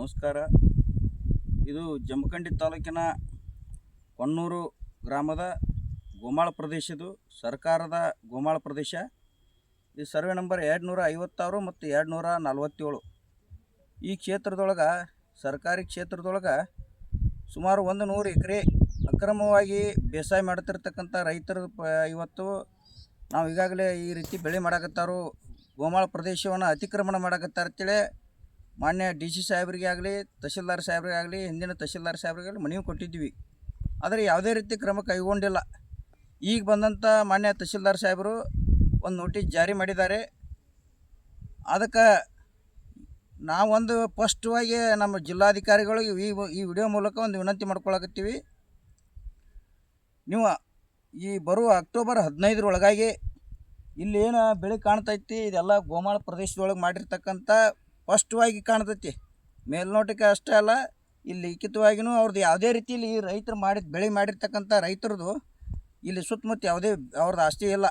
ನಮಸ್ಕಾರ. ಇದು ಜಮಖಂಡಿ ತಾಲೂಕಿನ ಕೊನ್ನೂರು ಗ್ರಾಮದ ಗೋಮಾಳ ಪ್ರದೇಶದು ಸರ್ಕಾರದ ಗೋಮಾಳ ಪ್ರದೇಶ. ಈ ಸರ್ವೆ ನಂಬರ್ ಎರಡು ನೂರ ಐವತ್ತಾರು ಮತ್ತು ಎರಡು ನೂರ ನಲ್ವತ್ತೇಳು ಈ ಕ್ಷೇತ್ರದೊಳಗೆ, ಸರ್ಕಾರಿ ಕ್ಷೇತ್ರದೊಳಗೆ ಸುಮಾರು ಒಂದು ನೂರು ಎಕರೆ ಅಕ್ರಮವಾಗಿ ಬೇಸಾಯ ಮಾಡ್ತಿರ್ತಕ್ಕಂಥ ರೈತರು ಪ, ಇವತ್ತು ನಾವು ಈಗಾಗಲೇ ಈ ರೀತಿ ಬೆಳೆ ಮಾಡಾಕತ್ತಾರು. ಗೋಮಾಳ ಪ್ರದೇಶವನ್ನು ಅತಿಕ್ರಮಣ ಮಾಡಕತ್ತಾರ ಅಂತೇಳಿ ಮಾನ್ಯ ಡಿ ಸಿ ಸಾಹೇಬರಿಗೆ ಆಗಲಿ, ತಹಶೀಲ್ದಾರ್ ಸಾಹೇಬ್ರಿಗೆ ಆಗಲಿ, ಹಿಂದಿನ ತಹಶೀಲ್ದಾರ್ ಸಾಹೇಬ್ರಿಗೆ ಮನವಿ ಕೊಟ್ಟಿದ್ವಿ. ಆದರೆ ಯಾವುದೇ ರೀತಿ ಕ್ರಮ ಕೈಗೊಂಡಿಲ್ಲ. ಈಗ ಬಂದಂಥ ಮಾನ್ಯ ತಹಶೀಲ್ದಾರ್ ಸಾಹೇಬರು ಒಂದು ನೋಟಿಸ್ ಜಾರಿ ಮಾಡಿದ್ದಾರೆ. ಅದಕ್ಕೆ ನಾವೊಂದು ಫಸ್ಟ್ವಾಗಿ ನಮ್ಮ ಜಿಲ್ಲಾಧಿಕಾರಿಗಳಿಗೆ ಈ ಈ ವಿಡಿಯೋ ಮೂಲಕ ಒಂದು ವಿನಂತಿ ಮಾಡ್ಕೊಳಕತ್ತೀವಿ. ನೀವು ಈ ಬರುವ ಅಕ್ಟೋಬರ್ ಹದಿನೈದರೊಳಗಾಗಿ ಇಲ್ಲಿ ಏನು ಬೆಳೆ ಕಾಣ್ತೈತಿ, ಇದೆಲ್ಲ ಗೋಮಾಳ ಪ್ರದೇಶದೊಳಗೆ ಮಾಡಿರ್ತಕ್ಕಂಥ ಸ್ಪಷ್ಟವಾಗಿ ಕಾಣ್ತೈತಿ. ಮೇಲ್ನೋಟಕ್ಕೆ ಅಷ್ಟೇ ಅಲ್ಲ, ಇಲ್ಲಿ ಲಿಖಿತವಾಗಿಯೂ ಅವ್ರದ್ದು ಯಾವುದೇ ರೀತಿಯಲ್ಲಿ ಈ ರೈತರು ಮಾಡಿದ ಬೆಳೆ ಮಾಡಿರ್ತಕ್ಕಂಥ ರೈತರದು ಇಲ್ಲಿ ಸುತ್ತಮುತ್ತ ಯಾವುದೇ ಅವ್ರದ್ದು ಆಸ್ತಿ ಇಲ್ಲ.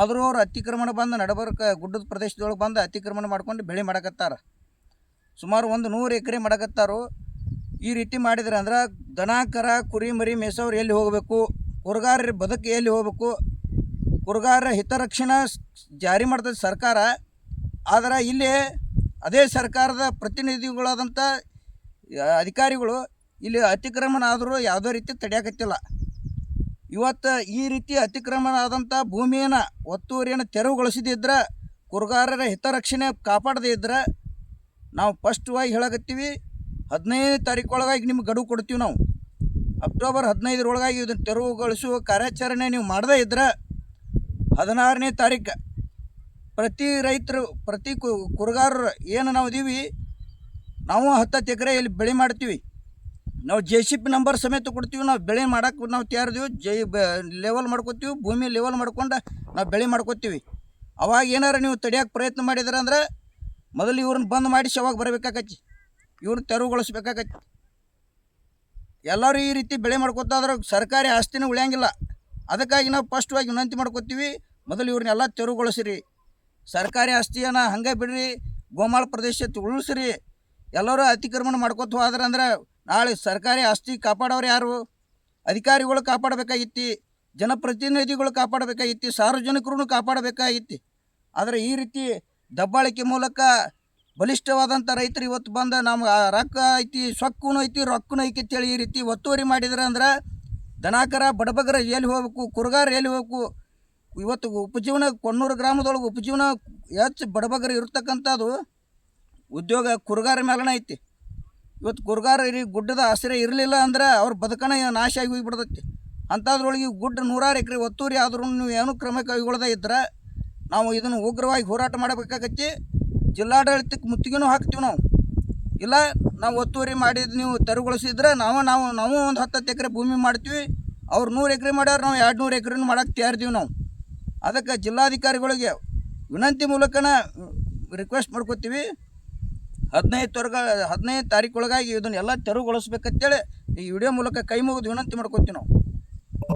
ಆದರೂ ಅವರು ಅತಿಕ್ರಮಣ ಬಂದು ನಡಬರ್ಕ ಗುಡ್ಡದ ಪ್ರದೇಶದೊಳಗೆ ಬಂದು ಅತಿಕ್ರಮಣ ಮಾಡ್ಕೊಂಡು ಬೆಳೆ ಮಾಡಕತ್ತಾರ. ಸುಮಾರು ಒಂದು ನೂರು ಎಕರೆ ಮಾಡಕತ್ತಾರು. ಈ ರೀತಿ ಮಾಡಿದ್ರೆ ಅಂದ್ರೆ ದನ ಕರ ಕುರಿ ಮರಿ ಮೇಸವ್ರು ಎಲ್ಲಿ ಹೋಗಬೇಕು? ಕುರುಗಾರರ ಬದುಕು ಎಲ್ಲಿ ಹೋಗಬೇಕು? ಕುರುಗಾರರ ಹಿತರಕ್ಷಣಾ ಜಾರಿ ಮಾಡ್ತದೆ ಸರ್ಕಾರ. ಆದರೆ ಇಲ್ಲಿ ಅದೇ ಸರ್ಕಾರದ ಪ್ರತಿನಿಧಿಗಳಾದಂಥ ಅಧಿಕಾರಿಗಳು ಇಲ್ಲಿ ಅತಿಕ್ರಮಣ ಆದರೂ ಯಾವುದೇ ರೀತಿ ತಡೆಯಾಕತ್ತಿಲ್ಲ. ಇವತ್ತು ಈ ರೀತಿ ಅತಿಕ್ರಮಣ ಆದಂಥ ಭೂಮಿಯನ್ನು, ಒತ್ತುವರಿಯನ್ನು ತೆರವುಗೊಳಿಸದಿದ್ರೆ, ಕುರುಗಾರರ ಹಿತರಕ್ಷಣೆ ಕಾಪಾಡದೇ ಇದ್ರೆ ನಾವು ಸ್ಪಷ್ಟವಾಗಿ ಹೇಳಕತ್ತೀವಿ ಹದಿನೈದು ತಾರೀಕು ಒಳಗಾಗಿ ನಿಮ್ಗೆ ಗಡುವು ಕೊಡ್ತೀವಿ ನಾವು. ಅಕ್ಟೋಬರ್ ಹದಿನೈದರೊಳಗಾಗಿ ಇದನ್ನು ತೆರವುಗೊಳಿಸುವ ಕಾರ್ಯಾಚರಣೆ ನೀವು ಮಾಡದೇ ಇದ್ರೆ, ಹದಿನಾರನೇ ತಾರೀಕು ಪ್ರತಿ ರೈತರು, ಪ್ರತಿ ಕು, ಕುರುಗಾರರು ಏನು ನಾವು ಇದೀವಿ, ನಾವು ಹತ್ತತ್ತು ಎಕರೆ ಇಲ್ಲಿ ಬೆಳೆ ಮಾಡ್ತೀವಿ. ನಾವು ಜೆ ಸಿ ಪಿ ನಂಬರ್ ಸಮೇತ ಕೊಡ್ತೀವಿ, ನಾವು ಬೆಳೆ ಮಾಡಕ್ಕೆ ನಾವು ತಯಾರಿದೀವಿ, ಜೈ ಲೆವೆಲ್ ಮಾಡ್ಕೋತೀವಿ, ಭೂಮಿ ಲೆವೆಲ್ ಮಾಡ್ಕೊಂಡು ನಾವು ಬೆಳೆ ಮಾಡ್ಕೊತೀವಿ. ಅವಾಗ ಏನಾರು ನೀವು ತಡಿಯೋಕೆ ಪ್ರಯತ್ನ ಮಾಡಿದ್ರೆ ಅಂದ್ರೆ, ಮೊದಲು ಇವ್ರನ್ನ ಬಂದ್ ಮಾಡಿಸಿ ಅವಾಗ ಬರಬೇಕಾಗತ್ತೆ ಇವ್ರನ್ನ ತೆರವುಗೊಳಿಸ್ಬೇಕಾಗತ್ತೆ ಎಲ್ಲರೂ ಈ ರೀತಿ ಬೆಳೆ ಮಾಡ್ಕೊತಾದ್ರೆ ಸರ್ಕಾರಿ ಆಸ್ತಿನೂ ಉಳಿಯಂಗಿಲ್ಲ. ಅದಕ್ಕಾಗಿ ನಾವು ಫಸ್ಟ್ವಾಗಿ ವಿನಂತಿ ಮಾಡ್ಕೋತೀವಿ, ಮೊದಲು ಇವ್ರನ್ನೆಲ್ಲ ತೆರವುಗೊಳಿಸಿರಿ. ಸರ್ಕಾರಿ ಆಸ್ತಿಯನ್ನು ಹಂಗೆ ಬಿಡ್ರಿ, ಗೋಮಾಳ ಪ್ರದೇಶ ಉಳಿಸ್ರಿ ಎಲ್ಲರೂ ಅತಿಕ್ರಮಣ ಮಾಡ್ಕೊತ ಹೋದ್ರಂದ್ರೆ ನಾಳೆ ಸರ್ಕಾರಿ ಆಸ್ತಿ ಕಾಪಾಡೋರು ಯಾರು? ಅಧಿಕಾರಿಗಳು ಕಾಪಾಡಬೇಕಾಗಿತ್ತಿ, ಜನಪ್ರತಿನಿಧಿಗಳು ಕಾಪಾಡಬೇಕಾಗಿತ್ತು ಸಾರ್ವಜನಿಕರು ಕಾಪಾಡಬೇಕಾಗಿತ್ತಿ. ಆದರೆ ಈ ರೀತಿ ದಬ್ಬಾಳಿಕೆ ಮೂಲಕ ಬಲಿಷ್ಠವಾದಂಥ ರೈತರು ಇವತ್ತು ಬಂದು ನಮ್ಗೆ ರೊಕ್ಕ ಐತಿ ಸೊಕ್ಕೂ ಐತಿ, ರೊಕ್ಕನೂ ಐತಿ ಅಂತೇಳಿ ಈ ರೀತಿ ಒತ್ತುವರಿ ಮಾಡಿದ್ರೆ ಅಂದ್ರೆ ದನಾಕರ, ಬಡಬಗರ ಎಲ್ಲಿ ಹೋಗ್ಬೇಕು, ಕುರುಗಾರ ಎಲ್ಲಿ ಹೋಗ್ಬೇಕು ಇವತ್ತು ಉಪಜೀವನ ಕೊಣ್ಣೂರು ಗ್ರಾಮದೊಳಗೆ ಉಪಜೀವನ ಹೆಚ್ಚು ಬಡಬಗರು ಇರ್ತಕ್ಕಂಥದ್ದು ಉದ್ಯೋಗ ಕುರುಗಾರ ಮೇಲನ ಐತಿ. ಇವತ್ತು ಕುರುಗಾರ ಇರಿ ಗುಡ್ಡದ ಆಶ್ರಯ ಇರಲಿಲ್ಲ ಅಂದ್ರೆ ಅವ್ರ ಬದುಕಣ ನಾಶ ಆಗಿ ಹೋಗಿಬಿಡ್ತೈತಿ. ಅಂಥದ್ರೊಳಗೆ ಗುಡ್ಡ ನೂರಾರು ಎಕರೆ ಒತ್ತೂರಿ ಆದ್ರೂ ನೀವು ಏನು ಕ್ರಮ ಕೈಗೊಳ್ಳದೇ ಇದ್ರೆ ನಾವು ಇದನ್ನು ಉಗ್ರವಾಗಿ ಹೋರಾಟ ಮಾಡಬೇಕಾಗತ್ತಿ. ಜಿಲ್ಲಾಡಳಿತಕ್ಕೆ ಮುತ್ತಿಗೆನೂ ಹಾಕ್ತೀವಿ ನಾವು. ಇಲ್ಲ, ನಾವು ಒತ್ತುವರಿ ಮಾಡಿದ ನೀವು ತೆರವುಗೊಳಿಸಿದ್ರೆ ನಾವು ನಾವು ನಾವು ಒಂದು ಹತ್ತು ಎಕರೆ ಭೂಮಿ ಮಾಡ್ತೀವಿ. ಅವ್ರು ನೂರು ಎಕರೆ ಮಾಡ್ಯಾರ, ನಾವು ಎರಡು ನೂರು ಎಕರೆನೂ ಮಾಡಕ್ಕೆ ತಯಾರಿದ್ದೀವಿ ನಾವು. ಅದಕ್ಕೆ ಜಿಲ್ಲಾಧಿಕಾರಿಗಳಿಗೆ ವಿನಂತಿ ಮೂಲಕನ ರಿಕ್ವೆಸ್ಟ್ ಮಾಡ್ಕೋತೀವಿ. ಹದಿನೈದು ತೊರಗ ಹದಿನೈದು ತಾರೀಕು ಒಳಗಾಗಿ ಇದನ್ನೆಲ್ಲ ತೆರವುಗೊಳಿಸ್ಬೇಕಂತೇಳಿ ಈ ವಿಡಿಯೋ ಮೂಲಕ ಕೈ ಮುಗಿದು ವಿನಂತಿ ಮಾಡ್ಕೋತೀವಿ ನಾವು.